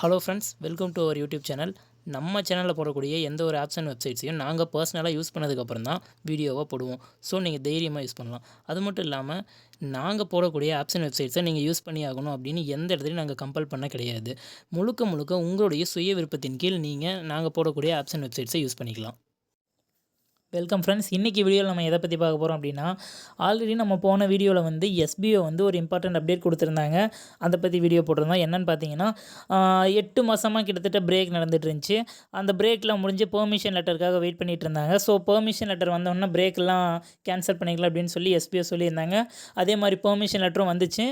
Hello friends welcome to our YouTube channel நம்ம சேனலில் போடக்கூடிய எந்த ஒரு ஆப்ஸ் அண்ட் வெப்சைட்ஸையும் நாங்கள் பர்சனலாக யூஸ் பண்ணதுக்கப்புறம் தான் வீடியோவாக போடுவோம். ஸோ நீங்கள் தைரியமாக யூஸ் பண்ணலாம். அது மட்டும் இல்லாமல் நாங்கள் போடக்கூடிய ஆப்ஸ் அண்ட் வெப்சைட்ஸை நீங்கள் யூஸ் பண்ணி ஆகணும் அப்படின்னு எந்த இடத்துலையும் நாங்கள் கம்பல் பண்ண கிடையாது. முழுக்க முழுக்க உங்களுடைய சுய விருப்பத்தின் கீழ் நீங்கள் நாங்கள் போடக்கூடிய ஆப்ஸ் அண்ட் வெப்சைட்ஸை யூஸ் பண்ணிக்கலாம். வெல்கம் ஃப்ரெண்ட்ஸ் இன்றைக்கி வீடியோவில் நம்ம எதை பற்றி பார்க்க போகிறோம் அப்படின்னா ஆல்ரெடி நம்ம போன வீடியோவில் வந்து எஸ்பிஓ வந்து ஒரு இம்பார்ட்டண்ட் அப்டேட் கொடுத்துருந்தாங்க. அதை பற்றி வீடியோ போட்டிருந்தோம். என்னென்னு பார்த்தீங்கன்னா எட்டு மாதமாக கிட்டத்தட்ட பிரேக் நடந்துட்டு இருந்துச்சு. அந்த பிரேக்கில் முடிஞ்சு பெர்மிஷன் லெட்டருக்காக வெயிட் பண்ணிட்டு இருந்தாங்க. ஸோ பெர்மிஷன் லெட்டர் வந்தோடனே பிரேக்கெலாம் கேன்சல் பண்ணிக்கலாம் அப்படின்னு சொல்லி எஸ்பிஓ சொல்லியிருந்தாங்க. அதே மாதிரி பெர்மிஷன் லெட்டரும் வந்துச்சு.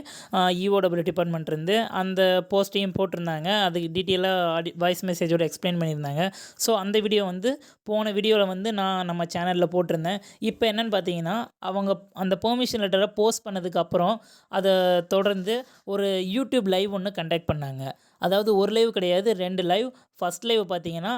இஓடபிள்யூ டிபார்ட்மெண்ட் இருந்து அந்த போஸ்ட்டையும் போட்டிருந்தாங்க. அதுக்கு டீட்டெயிலாக வாய்ஸ் மெசேஜோடு எக்ஸ்பிளைன் பண்ணியிருந்தாங்க. ஸோ அந்த வீடியோ வந்து போன வீடியோவில் வந்து நான் நம்ம சேனலில் போட்டிருந்தேன். இப்போ என்னன்னு பார்த்தீங்கன்னா அவங்க அந்த பெர்மிஷன் லெட்டரை போஸ்ட் பண்ணதுக்கப்புறம் அதை தொடர்ந்து ஒரு யூடியூப் லைவ் ஒன்று கண்டக்ட் பண்ணாங்க. அதாவது ஒரு லைவ் கிடையாது ரெண்டு லைவ் ஃபஸ்ட் லைவ் பார்த்தீங்கன்னா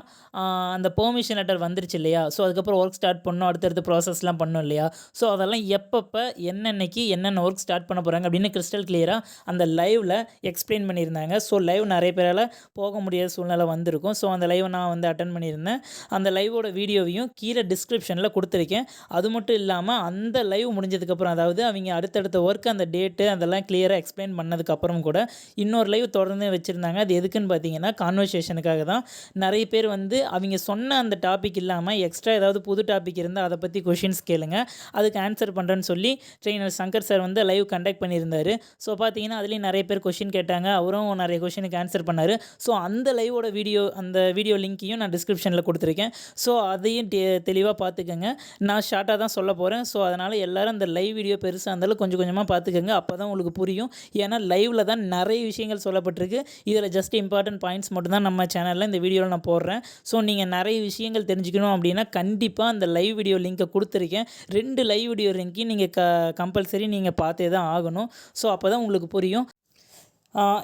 அந்த பெர்மிஷன் லெட்டர் வந்துருச்சு இல்லையா? ஸோ அதுக்கப்புறம் ஒர்க் ஸ்டார்ட் பண்ணோம் அடுத்தடுத்து ப்ராசஸ்லாம் பண்ணோம் இல்லையா? ஸோ அதெல்லாம் எப்பப்போ என்னென்னைக்கு என்னென்ன ஒர்க் ஸ்டார்ட் பண்ண போகிறாங்க அப்படின்னு கிறிஸ்டல் கிளியராக அந்த லைவில் எக்ஸ்பிளைன் பண்ணியிருந்தாங்க. ஸோ லைவ் நிறைய பேரால் போக முடியாத சூழ்நிலை வந்திருக்கும். ஸோ அந்த லைவை நான் வந்து அட்டன் பண்ணியிருந்தேன். அந்த லைவோட வீடியோவையும் கீழே டிஸ்கிரிப்ஷனில் கொடுத்துருக்கேன். அது மட்டும் இல்லாமல் அந்த லைவ் முடிஞ்சதுக்கப்புறம் அதாவது அவங்க அடுத்தடுத்த ஒர்க் அந்த டேட்டு அதெல்லாம் கிளியராக எக்ஸ்பிளைன் பண்ணதுக்கப்புறம் கூட இன்னொரு லைவ் தொடர்ந்து வச்சுருந்தாங்க. அது எதுக்குன்னு பார்த்தீங்கன்னா கான்வர்சேஷனுக்காக தான். நிறைய பேர் வந்து அவங்க சொன்ன அந்த டாபிக் இல்லாமல் எக்ஸ்ட்ரா ஏதாவது புது டாபிக் இருந்தால் அதை பற்றி கொஷின்ஸ் கேளுங்க. அதுக்கு ஆன்சர் பண்ணுறேன்னு சொல்லி ட்ரெயினர் சங்கர் சார் வந்து லைவ் கண்டக்ட் பண்ணியிருந்தாரு. ஸோ பார்த்தீங்கன்னா அதுலேயும் நிறைய பேர் கொஷின் கேட்டாங்க. அவரும் நிறைய கொஷினுக்கு ஆன்சர் பண்ணார். ஸோ அந்த லைவோட வீடியோ அந்த வீடியோ லிங்க்கையும் நான் டிஸ்கிரிப்ஷனில் கொடுத்துருக்கேன். ஸோ அதையும் தெளிவாக பார்த்துக்கோங்க. நான் ஷார்ட்டாக தான் சொல்ல போகிறேன் ஸோ அதனால் எல்லோரும் அந்த லைவ் வீடியோ பெருசாக இருந்தாலும் கொஞ்சம் கொஞ்சமாக பார்த்துக்கோங்க. அப்போ தான் உங்களுக்கு புரியும். ஏன்னா லைவில் தான் நிறைய விஷயங்கள் சொல்லப்பட்டிருக்கு. இதில் ஜஸ்ட் இம்பார்ட்டன்ட் பாயிண்ட்ஸ் மட்டும் தான் நம்ம சேனலில் இந்த வீடியோவில் நான் போடுறேன். ஸோ நீங்கள் நிறைய விஷயங்கள் தெரிஞ்சுக்கணும் அப்படின்னா கண்டிப்பாக அந்த லைவ் வீடியோ லிங்க்கை கொடுத்துருக்கேன். ரெண்டு லைவ் வீடியோ லிங்க்கையும் நீங்கள் க கம்பல்சரி நீங்கள் பார்த்தே தான் ஆகணும். ஸோ அப்போ தான் உங்களுக்கு புரியும்.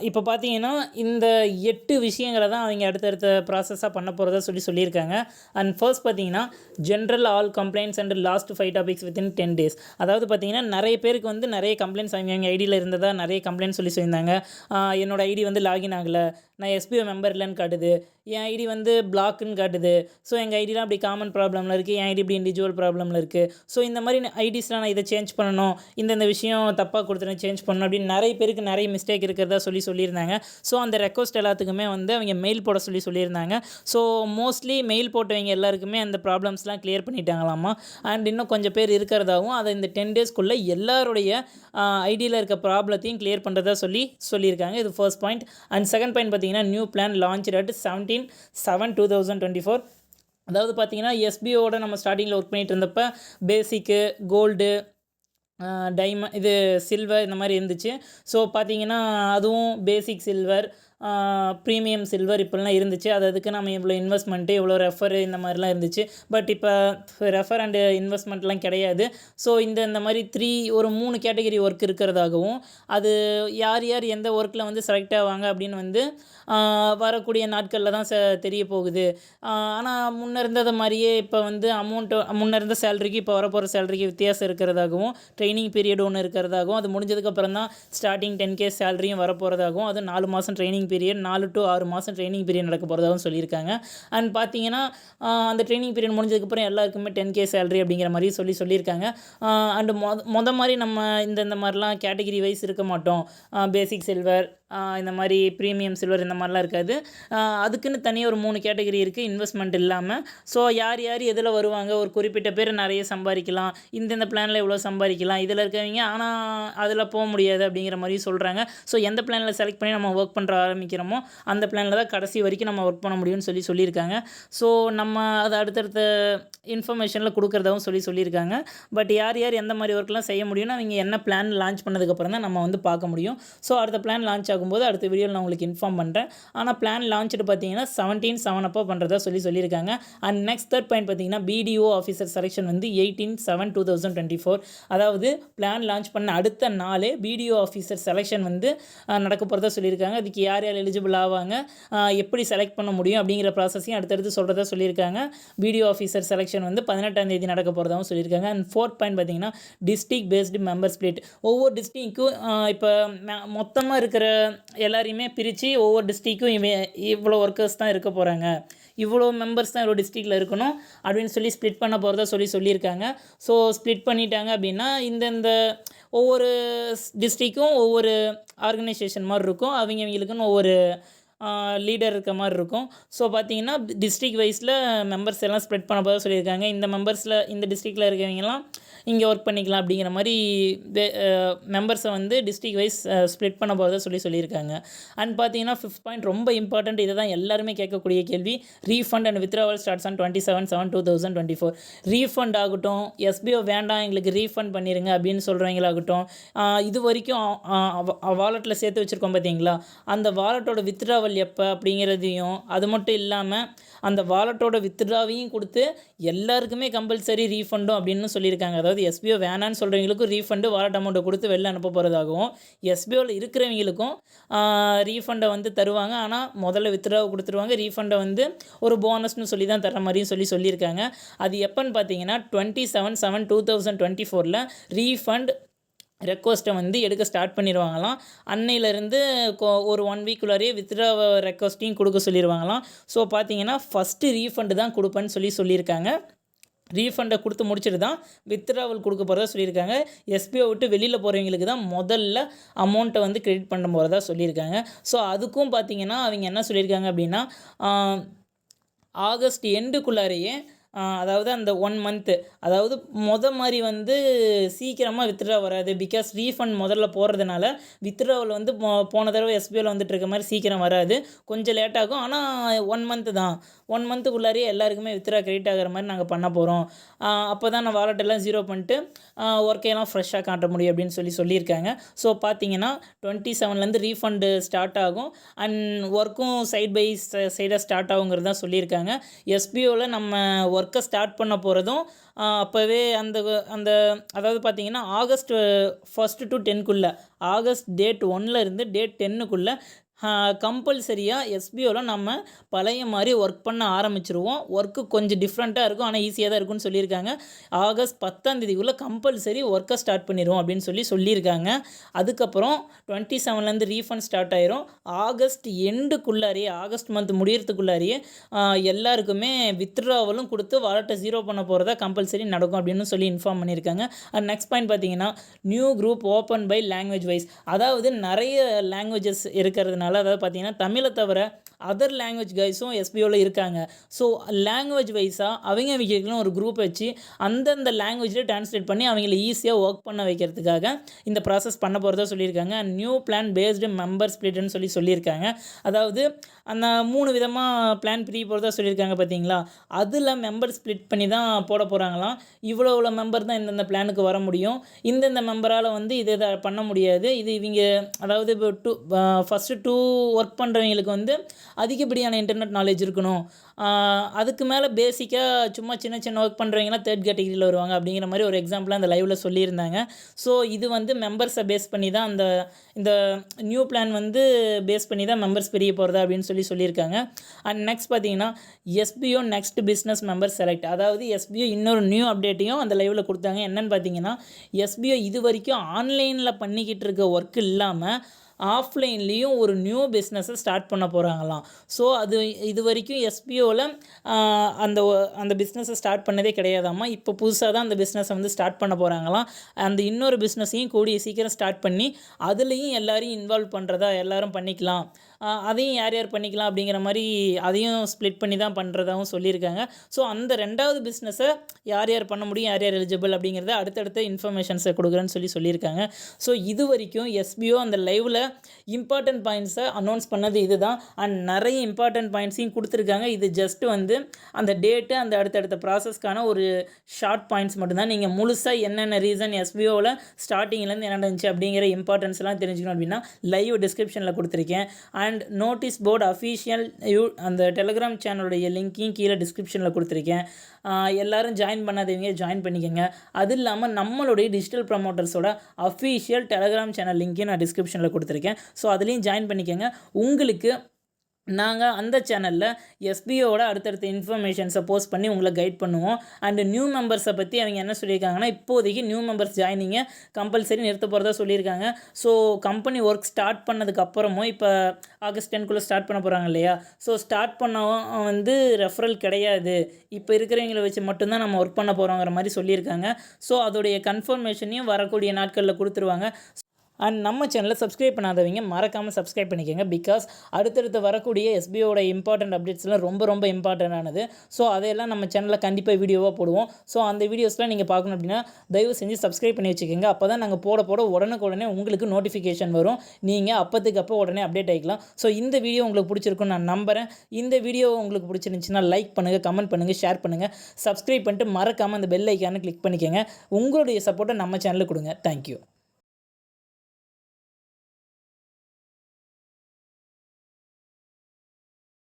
இப்போ பார்த்தீங்கன்னா இந்த எட்டு விஷயங்களை தான் அவங்க அடுத்தடுத்த ப்ராசஸாக பண்ண போகிறதா சொல்லி சொல்லியிருக்காங்க. அண்ட் ஃபர்ஸ்ட் பார்த்தீங்கன்னா general all complaints and last five topics within ten days அதாவது பார்த்தீங்கன்னா நிறைய பேருக்கு வந்து நிறைய கம்ப்ளைண்ட்ஸ் அவங்க அவங்க ஐடியில் இருந்ததாக நிறைய கம்ப்ளைண்ட் சொல்லி சொல்லியிருந்தாங்க. என்னோடய ஐடி வந்து லாகின் ஆகலை. நான் எஸ்பிஓ மெம்பர் இல்லைன்னு காட்டுது. என் ஐடி வந்து பிளாக்குன்னு காட்டுது. ஸோ எங்கள் ஐடிலாம் அப்படி காமன் ப்ராப்ளமில் இருக்குது என் ஐடி இப்படி இண்டிவிஜுவல் ப்ராப்ளமில் இருக்குது ஸோ இந்த மாதிரி ஐடிஸ்லாம் நான் இதை சேஞ்ச் பண்ணணும். இந்தந்த விஷயம் தப்பாக கொடுத்துருந்தேன் சேஞ்ச் பண்ணணும் அப்படின்னு நிறைய பேருக்கு நிறைய மிஸ்டேக் இருக்கிறதா சொல்லி சொல்லியிருந்தாங்க. ஸோ அந்த ரெக்வஸ்ட் எல்லாத்துக்குமே வந்து அவங்க மெயில் போட சொல்லி சொல்லியிருந்தாங்க. ஸோ மோஸ்ட்லி மெயில் போட்டவங்க எல்லாருக்குமே அந்த ப்ராப்ளம்ஸ்லாம் கிளியர் பண்ணிட்டாங்களாமா? அண்ட் இன்னும் கொஞ்சம் பேர் இருக்கிறதாவும் அதை இந்த டென் டேஸ்க்குள்ளே எல்லாருடைய ஐடியில் இருக்க ப்ராப்ளத்தையும் கிளியர் பண்ணுறதா சொல்லி சொல்லியிருக்காங்க. இது first point and second point பார்த்தீங்கன்னா new plan launch at seventeen seven two thousand twenty four அதாவது பார்த்தீங்கன்னா எஸ்பிஓட நம்ம ஸ்டார்டிங்கில் ஒர்க் பண்ணிட்டு இருந்தப்போ பேசிக்கு கோல்டு டைம இது சில்வர் இந்த மாதிரி இருந்துச்சு. ஸோ பார்த்தீங்கன்னா அதுவும் பேசிக் சில்வர் ப்ரீமியம் சில்வர் இப்படிலாம் இருந்துச்சு. அது அதுக்கு நம்ம இவ்வளோ இன்வெஸ்ட்மெண்ட்டு இவ்வளோ ரெஃபர் இந்த மாதிரிலாம் இருந்துச்சு. பட் இப்போ ரெஃபர் அண்டு இன்வெஸ்ட்மெண்ட்லாம் கிடையாது. ஸோ இந்த இந்த மாதிரி த்ரீ ஒரு மூணு கேட்டகரி ஒர்க் இருக்கிறதாகவும் அது யார் யார் எந்த ஒர்க்கில் வந்து செலக்ட் ஆவாங்க அப்படின்னு வந்து வரக்கூடிய நாட்களில் தான் ச தெரிய போகுது. ஆனால் முன்னே இருந்தது மாதிரியே இப்போ வந்து அமௌண்ட்டு முன்னே இருந்த சேலரிக்கு இப்போ வரப்போகிற சேலரிக்கு வித்தியாசம் இருக்கிறதாகவும் ட்ரைனிங் பீரியட் ஒன்று இருக்கிறதாகவும் அது முடிஞ்சதுக்கப்புறம் தான் ஸ்டார்டிங் டென் கே சேலரியும் வரப்போகிறதாகவும் அது நாலு மாதம் ட்ரைனிங் பீரியட் நாலு டு ஆறு மாதம் ட்ரைனிங் பீரியட் நடக்க போகிறதாகவும் சொல்லியிருக்காங்க. அண்ட் பார்த்தீங்கன்னா அந்த ட்ரைனிங் பீரியட் முடிஞ்சதுக்கப்புறம் எல்லாருக்குமே டென் கே சேலரி அப்படிங்கிற மாதிரி சொல்லி சொல்லியிருக்காங்க. அண்டு மொத மொதல் மாதிரி நம்ம இந்த இந்த மாதிரிலாம் கேட்டகிரி வைஸ் இருக்க மாட்டோம். பேசிக் சில்வர் இந்த மாதிரி ப்ரீமியம் சில்வர் இந்த மாதிரிலாம் இருக்காது. அதுக்குன்னு தனியாக ஒரு மூணு கேட்டகரி இருக்குது இன்வெஸ்ட்மெண்ட் இல்லாமல் ஸோ யார் யார் எதில் வருவாங்க? ஒரு குறிப்பிட்ட பேர் நிறைய சம்பாதிக்கலாம். இந்தந்த பிளானில் இவ்வளோ சம்பாதிக்கலாம். இதில் இருக்கவங்க ஆனால் அதில் போக முடியாது அப்படிங்கிற மாதிரி சொல்கிறாங்க ஸோ எந்த பிளானில் செலக்ட் பண்ணி நம்ம ஒர்க் பண்ணுற ஆரம்பிக்கிறோமோ அந்த பிளானில் தான் கடைசி வரைக்கும் நம்ம ஒர்க் பண்ண முடியும்னு சொல்லி சொல்லியிருக்காங்க. ஸோ நம்ம அதை அடுத்தடுத்த இன்ஃபர்மேஷனில் கொடுக்குறதாவும் சொல்லி சொல்லியிருக்காங்க. பட் யார் யார் எந்த மாதிரி ஒர்க்லாம் செய்ய முடியும்னு அவங்க என்ன பிளான் லான்ச் பண்ணதுக்கப்புறம் தான் நம்ம வந்து பார்க்க முடியும். ஸோ அடுத்த பிளான் லான்ச் ஆகும்போது அடுத்த வீடியோவில் நான் உங்களுக்கு இன்ஃபார்ம் பண்ணுறேன் ஆனால் பிளான் லான்ச்டு பார்த்தீங்கன்னா செவன்டீன் செவன் அப்போ பண்ணுறதா சொல்லி சொல்லியிருக்காங்க. அண்ட் நெக்ஸ்ட் தேர்ட் பாயிண்ட் பார்த்தீங்கன்னா பிடிஓ ஆஃபீஸர் செலெக்ஷன் வந்து eighteen seven two thousand twenty four அதாவது பிளான் லான்ச் பண்ண அடுத்த நாளே பிடிஓ ஆஃபீஸர் செலெக்ஷன் வந்து நடக்க போகிறதா சொல்லியிருக்காங்க. அதுக்கு யார் யார் எலிஜிபிள் ஆவாங்க எப்படி செலக்ட் பண்ண முடியும் அப்படிங்கிற ப்ராசஸையும் அடுத்தடுத்து சொல்கிறதா சொல்லியிருக்காங்க. பிடிஓ ஆஃபீஸர் செலெக்ஷன் வந்து பதினெட்டாம் தேதி நடக்க போகிறதாவும் சொல்லியிருக்காங்க. அண்ட் ஃபோர்த் பாயிண்ட் பார்த்தீங்கன்னா டிஸ்ட்ரிக் பேஸ்டு மெம்பர் ஸ்பிளிட் ஒவ்வொரு டிஸ்ட்ரிக்ட்க்கும் இப்போ மொத்தமாக இருக்கிற எல்லாரையுமே பிரித்து ஒவ்வொரு டிஸ்ட்ரிக்கும் இவன் இவ்வளோ ஒர்க்கர்ஸ் தான் இருக்க போகிறாங்க இவ்வளோ மெம்பர்ஸ் தான் இவ்வளோ டிஸ்ட்ரிக்டில் இருக்கணும் அப்படின்னு சொல்லி ஸ்ப்ளிட் பண்ண போகிறதா சொல்லி சொல்லியிருக்காங்க. ஸோ ஸ்ப்ளிட் பண்ணிட்டாங்க அப்படின்னா இந்தந்த ஒவ்வொரு டிஸ்ட்ரிக்கும் ஒவ்வொரு ஆர்கனைசேஷன் மாதிரி இருக்கும். அவங்க அவங்களுக்குன்னு ஒவ்வொரு லீடர் இருக்க மாதிரி இருக்கும். ஸோ பார்த்தீங்கன்னா டிஸ்ட்ரிக்ட் வைஸில் மெம்பர்ஸ் எல்லாம் ஸ்ப்ரெட் பண்ண போதாக சொல்லியிருக்காங்க. இந்த மெம்பர்ஸில் இந்த டிஸ்ட்ரிக்டில் இருக்கிறவங்கலாம் இங்கே ஒர்க் பண்ணிக்கலாம் அப்படிங்கிற மாதிரி மெம்பர்ஸை வந்து டிஸ்ட்ரிக்ட் வைஸ் ஸ்ப்ளிட் பண்ண போகிறதா சொல்லி சொல்லியிருக்காங்க. அண்ட் பார்த்தீங்கன்னா ஃபிஃப்த் பாயிண்ட் ரொம்ப இம்பார்ட்டண்ட் இதை தான் எல்லாருமே கேட்கக்கூடிய கேள்வி. Refund and withdrawal starts on twenty seven seven two thousand twenty four refund ஆகட்டும் எஸ்பிஓ வேண்டாம் எங்களுக்கு ரீஃபண்ட் பண்ணிடுங்க அப்படின்னு சொல்கிறவங்களாகட்டும் இது வரைக்கும் வாலெட்டில் சேர்த்து வச்சுருக்கோம் பார்த்தீங்களா அந்த வாலெட்டோட வித்ராவல் எப்போ அப்படிங்கிறதையும் அது மட்டும் இல்லாமல் அந்த வாலெட்டோட வித்ட்ராவையும் கொடுத்து எல்லாருக்குமே கம்பல்சரி ரீஃபண்டும் அப்படின்னு சொல்லியிருக்காங்க. அதாவது எஸ்பிஓ வேணான்னு சொல்கிறவங்களுக்கும் ரீஃபண்டு வாலெட் அமௌண்ட்டை கொடுத்து வெளில அனுப்ப போகிறதாகவும் எஸ்பிஓவில் இருக்கிறவங்களுக்கும் ரீஃபண்டை வந்து தருவாங்க. ஆனால் முதல்ல வித்ட்ராவை கொடுத்துருவாங்க. ரீஃபண்டை வந்து ஒரு போனஸ்னு சொல்லி தான் தர மாதிரியும் சொல்லி சொல்லியிருக்காங்க. அது எப்போன்னு பார்த்தீங்கன்னா twenty seven seven two thousand twenty ஃபோரில் ரீஃபண்ட் ரெக்வஸ்ட்டை வந்து எடுக்க ஸ்டார்ட் பண்ணிடுவாங்களாம் அன்னையிலேருந்து ஒரு ஒன் வீக்குள்ளாரியே வித்ட்ரா ரெக்வஸ்ட்டையும் கொடுக்க சொல்லிடுவாங்களாம் ஸோ பார்த்தீங்கன்னா ஃபஸ்ட்டு ரீஃபண்டு தான் கொடுப்பேன்னு சொல்லி சொல்லியிருக்காங்க. ரீஃபண்டை கொடுத்து முடிச்சுட்டு தான் வித்ட்ராவல் கொடுக்க போகிறதா சொல்லியிருக்காங்க. எஸ்பிஐ விட்டு வெளியில் போகிறவங்களுக்கு தான் முதல்ல அமௌண்ட்டை வந்து கிரெடிட் பண்ண போகிறதா சொல்லியிருக்காங்க. ஸோ அதுக்கும் பார்த்தீங்கன்னா அவங்க என்ன சொல்லியிருக்காங்க அப்படின்னா ஆகஸ்ட் எண்டுக்குள்ளாரையே அதாவது அந்த ஒன் மந்த்து அதாவது மொத மாதிரி வந்து சீக்கிரமாக வித்ட்ரா வராது. பிகாஸ் ரீஃபண்ட் முதல்ல போடுறதுனால வித்ட்ராவில் வந்து போன தடவை எஸ்பிஐயில் வந்துட்டு இருக்க மாதிரி சீக்கிரம் வராது. கொஞ்சம் லேட் ஆகும். ஆனால் ஒன் மந்த்து தான். ஒன் மந்த்துக்குள்ளாரியே எல்லாருக்குமே வித்ட்ரா கிரெடிட் ஆகிற மாதிரி நாங்கள் பண்ண போகிறோம் அப்போ தான் நான் வாலெட்டெல்லாம் ஜீரோ பண்ணிட்டு ஒர்க்கையெல்லாம் ஃப்ரெஷ்ஷாக காட்ட முடியும் அப்படின்னு சொல்லி சொல்லியிருக்காங்க. ஸோ பார்த்தீங்கன்னா டுவெண்ட்டி செவன்லேருந்து ரீஃபண்டு ஸ்டார்ட் ஆகும். அண்ட் ஒர்க்கும் சைட் பை சைடாக ஸ்டார்ட் ஆகுங்கிறது தான் சொல்லியிருக்காங்க. எஸ்பிஓவில் நம்ம ஒர்க்கை ஸ்டார்ட் பண்ண போகிறதும் அப்போவே அந்த அந்த அதாவது பார்த்தீங்கன்னா ஆகஸ்ட் ஃபஸ்ட்டு டு டென்க்குள்ளே ஆகஸ்ட் டேட் ஒன்னில் இருந்து டேட் டென்னுக்குள்ளே கம்பல்சரியாக எஸ்பிஓவில் நம்ம பழைய மாதிரி ஒர்க் பண்ண ஆரம்பிச்சிருவோம். ஒர்க்கு கொஞ்சம் டிஃப்ரெண்ட்டாக இருக்கும். ஆனால் ஈஸியாக தான் இருக்கும்னு சொல்லியிருக்காங்க. ஆகஸ்ட் பத்தாம் தேதிக்குள்ளே கம்பல்சரி ஒர்க்கை ஸ்டார்ட் பண்ணிடுவோம் அப்படின்னு சொல்லி சொல்லியிருக்காங்க. அதுக்கப்புறம் டுவெண்ட்டி செவன்லேருந்து ரீஃபண்ட் ஸ்டார்ட் ஆயிரும். ஆகஸ்ட் எண்டுக்குள்ளாரியே ஆகஸ்ட் மந்த் முடியறதுக்குள்ளாரியே எல்லாருக்குமே வித்ட்ராவலும் கொடுத்து வாலெட்டை ஜீரோ பண்ண போகிறதா கம்பல்சரி நடக்கும் அப்படின்னு சொல்லி இன்ஃபார்ம் பண்ணியிருக்காங்க. அண்ட் நெக்ஸ்ட் பாயிண்ட் பார்த்தீங்கன்னா new group open by language wise அதாவது நிறைய லாங்குவேஜஸ் இருக்கிறதுனால அதனால் அதாவது பார்த்தீங்கன்னா தமிழை தவிர அதர் லாங்குவேஜ் கைஸும் எஸ்பிஓவில் இருக்காங்க. ஸோ லாங்குவேஜ் வைஸாக அவங்க அவங்களுக்குன்னு ஒரு குரூப் வச்சு அந்தந்த லாங்குவேஜில் டிரான்ஸ்லேட் பண்ணி அவங்கள ஈஸியாக ஒர்க் பண்ண வைக்கிறதுக்காக இந்த ப்ராசஸ் பண்ண போகிறதா சொல்லியிருக்காங்க. நியூ பிளான் பேஸ்டு மெம்பர் ஸ்பிளிட்னு சொல்லி சொல்லியிருக்காங்க. அதாவது அந்த மூணு விதமாக பிளான் பிரிய போகிறதா சொல்லியிருக்காங்க பார்த்தீங்களா? அதில் மெம்பர் ஸ்ப்ளிட் பண்ணி தான் போட போகிறாங்களாம் இவ்வளோ இவ்வளோ மெம்பர் தான் இந்தந்த பிளானுக்கு வர முடியும். இந்தந்த மெம்பரால் வந்து இதை இதை பண்ண முடியாது. இது இவங்க அதாவது இப்போ டூ ஃபஸ்ட்டு டூ ஒர்க் பண்ணுறவங்களுக்கு வந்து அதிகப்படியான இன்டர்நெட் நாலேஜ் இருக்கணும். அதுக்கு மேலே பேசிக்காக சும்மா சின்ன சின்ன ஒர்க் பண்ணுறவங்களாம் தேர்ட் கேட்டகிரியில் வருவாங்க அப்படிங்கிற மாதிரி ஒரு எக்ஸாம்பிளாக அந்த லைவில் சொல்லியிருந்தாங்க. ஸோ இது வந்து மெம்பர்ஸை பேஸ் பண்ணி தான் அந்த இந்த நியூ பிளான் வந்து பேஸ் பண்ணி தான் மெம்பர்ஸ் பெரிய போகிறதா அப்படின்னு சொல்லி சொல்லியிருக்காங்க. அண்ட் நெக்ஸ்ட் பார்த்தீங்கன்னா SPO next business member select அதாவது எஸ்பிஓ இன்னொரு நியூ அப்டேட்டையும் அந்த லைவில் கொடுத்தாங்க. என்னென்னு பார்த்தீங்கன்னா எஸ்பிஓ இது வரைக்கும் ஆன்லைனில் பண்ணிக்கிட்டு இருக்க ஒர்க் இல்லாமல் ஆஃப்லைன்லேயும் ஒரு நியூ பிஸ்னஸை ஸ்டார்ட் பண்ண போகிறாங்களாம் ஸோ அது இது வரைக்கும் எஸ்பிஓவில் அந்த அந்த பிஸ்னஸை ஸ்டார்ட் பண்ணதே கிடையாதாம்மா. இப்போ புதுசாக தான் அந்த பிஸ்னஸை வந்து ஸ்டார்ட் பண்ண போகிறாங்களாம் அந்த இன்னொரு பிஸ்னஸையும் கூடிய சீக்கிரம் ஸ்டார்ட் பண்ணி அதுலேயும் எல்லோரையும் இன்வால்வ் பண்ணுறதா எல்லோரும் பண்ணிக்கலாம். அதையும் யார் யார் பண்ணிக்கலாம் அப்படிங்கிற மாதிரி அதையும் ஸ்ப்ளிட் பண்ணி தான் பண்ணுறதாகவும் சொல்லியிருக்காங்க. ஸோ அந்த ரெண்டாவது பிஸ்னஸை யார் யார் பண்ண முடியும் யார் யார் எலிஜிபிள் அப்படிங்கிறத அடுத்தடுத்த இன்ஃபர்மேஷன்ஸை கொடுக்குறேன்னு சொல்லி சொல்லியிருக்காங்க. ஸோ இது வரைக்கும் எஸ்பிஓ அந்த லைவில் இம்பார்ட்டன்ட் பாயிண்ட்ஸை அனௌன்ஸ் பண்ணது இது தான் அண்ட் நிறைய இம்பார்ட்டன்ட் பாயிண்ட்ஸையும் கொடுத்துருக்காங்க. இது ஜஸ்ட் வந்து அந்த டேட்டு அந்த அடுத்தடுத்த ப்ராசஸ்க்கான ஒரு ஷார்ட் பாயிண்ட்ஸ் மட்டும்தான். நீங்கள் முழுசாக என்னென்ன ரீசன் எஸ்பிஓவில் ஸ்டார்டிங்லேருந்து என்ன நடந்துச்சு அப்படிங்கிற இம்பார்ட்டன்ஸ்லாம் தெரிஞ்சுக்கணும் அப்படின்னா லைவ் டிஸ்கிரிப்ஷனில் கொடுத்துருக்கேன். And and notice board official you அந்த டெலிகிராம் சேனலுடைய லிங்க்கையும் கீழே டிஸ்கிரிப்ஷனில் கொடுத்துருக்கேன். எல்லோரும் ஜாயின் பண்ணாதவங்க ஜாயின் பண்ணிக்கோங்க. அது இல்லாமல் நம்மளுடைய டிஜிட்டல் ப்ரமோட்டர்ஸோட அஃபீஷியல் டெலிகிராம் சேனல் லிங்க்கையும் நான் டிஸ்கிரிப்ஷனில் கொடுத்துருக்கேன். ஸோ அதுலேயும் ஜாயின் பண்ணிக்கோங்க. உங்களுக்கு நாங்கள் அந்த சேனலில் எஸ்பிஓட அடுத்தடுத்த இன்ஃபர்மேஷன்ஸை போஸ்ட் பண்ணி உங்களை கைட் பண்ணுவோம். அண்டு நியூ மெம்பர்ஸை பற்றி அவங்க என்ன சொல்லியிருக்காங்கன்னா இப்போதைக்கு நியூ மெம்பர்ஸ் ஜாயினிங்கை கம்பல்சரி நிறுத்த போகிறதா சொல்லியிருக்காங்க. ஸோ கம்பெனி ஒர்க் ஸ்டார்ட் பண்ணதுக்கப்புறமும் இப்போ ஆகஸ்ட் டென்குள்ளே ஸ்டார்ட் பண்ண போகிறாங்க இல்லையா? ஸோ ஸ்டார்ட் பண்ணவும் வந்து ரெஃபரல் கிடையாது. இப்போ இருக்கிறவங்கள வச்சு மட்டும்தான் நம்ம ஒர்க் பண்ண போகிறோங்கிற மாதிரி சொல்லியிருக்காங்க. ஸோ அதோடைய கன்ஃபர்மேஷனையும் வரக்கூடிய நாட்களில் கொடுத்துருவாங்க. அண்ட் நம்ம சேனலை சப்ஸ்கிரைப் பண்ணாதவங்க மறக்காமல் சப்ஸ்கிரைப் பண்ணிக்கோங்க. பிகாஸ் அடுத்தடுத்து வரக்கூடிய எஸ்பிஓட இம்பார்ட்டண்ட் அப்டேட்ஸ்லாம் ரொம்ப ரொம்ப இம்பார்ட்டண்டானது ஸோ அதையெல்லாம் நம்ம சேனலில் கண்டிப்பாக வீடியோவாக போடுவோம். ஸோ அந்த வீடியோஸ்லாம் நீங்கள் பார்க்கணும் அப்படின்னா தயவு செஞ்சு சப்ஸ்கிரைப் பண்ணி வச்சுக்கோங்க. அப்போ தான் நாங்கள் போட போட உடனுக்குடனே உங்களுக்கு நோட்டிஃபிகேஷன் வரும். நீங்கள் அப்போத்துக்கு அப்போ உடனே அப்டேட் ஆகிக்கலாம் ஸோ இந்த வீடியோ உங்களுக்கு பிடிச்சிருக்குன்னு நான் நம்புகிறேன் இந்த வீடியோ உங்களுக்கு பிடிச்சிருந்துச்சுன்னா லைக் பண்ணுங்கள் கமெண்ட் பண்ணுங்கள் ஷேர் பண்ணுங்கள் சப்ஸ்கிரைப் பண்ணிட்டு மறக்காமல் அந்த பெல் ஐக்கானை கிளிக் பண்ணிக்கோங்க. உங்களுடைய சப்போர்ட்டை நம்ம சேனலுக்கு கொடுங்க. தேங்க்யூ